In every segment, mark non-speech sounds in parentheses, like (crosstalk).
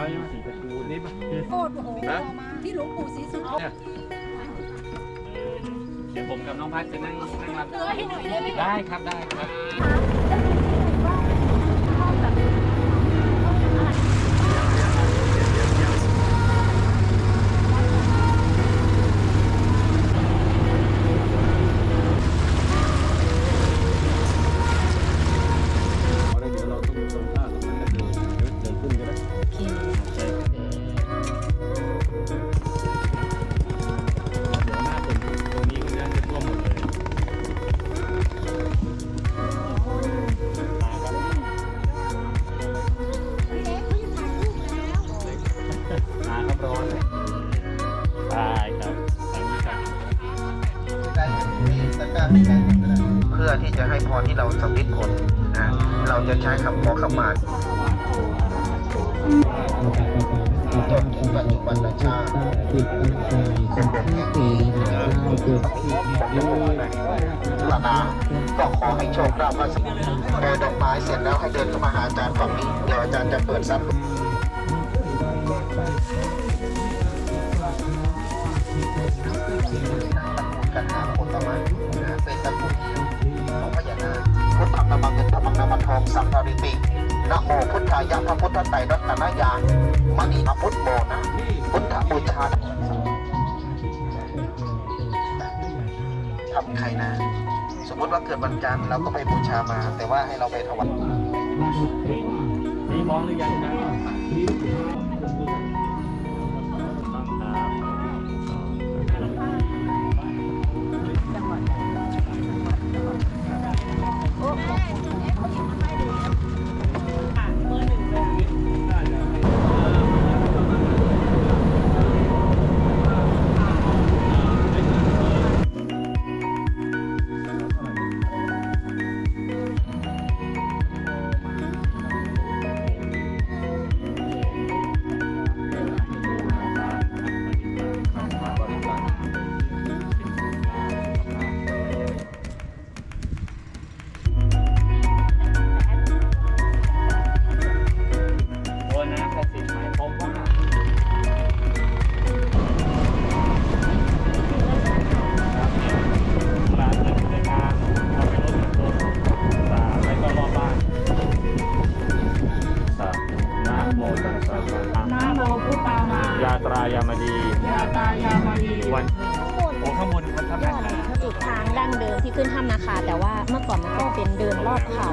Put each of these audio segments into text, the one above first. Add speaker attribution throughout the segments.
Speaker 1: เอาใช่ไหมสีตระกูนี่ป่ะ
Speaker 2: โคตรโอ้โหที่หลวงปู่ศรีสุโธ
Speaker 1: เดี๋ยวผมกับน้องพัชจะนั่งนั่งรับ
Speaker 2: เนื้อให้หน่อยได้ไหม
Speaker 1: ได้ครับได้ครับ
Speaker 3: อที่
Speaker 1: จะ
Speaker 4: ให้พรที่เราสำลิดผลนะเราจะใช้คำขอขมาจนถึงปัจจุบันชาติเป็นเด็กที่ลานาก็ขอให้โชคลาภวาสนาโดยดอกไม้เสร็จแล้วให้เดินเข้ามาหาอาจารย์ฝั่งนี้เดี๋ยวอาจารย์จะเปิดทรัพย์กันหาผลไม้นะเป็นตะ องสังฆริปินะโมพุทธายะพระพุทธไตรรัตนยามณีอพุทธโมนะ พุทธบูชาทำใครนะ สมมติว่าเกิดวันจันทร์เราก็ไปบูชามา แต่ว่าให้เราไปถวาย
Speaker 1: นี่มองหรือยังนะ ยาตรา
Speaker 2: ยา
Speaker 1: มาดี
Speaker 2: ยาตายามานี
Speaker 1: วันโอ้ข้างบนพัฒนาการ
Speaker 5: จุดทางดั้งเดิมที่ขึ้นถ้ำนาคาแต่ว่าเมื่อก่อนมันก็เป็นเดินรอบเขา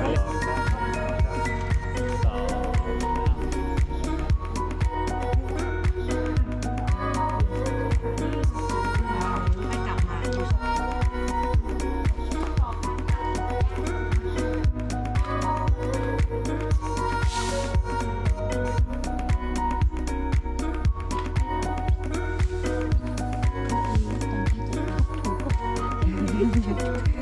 Speaker 5: Thank (laughs) you.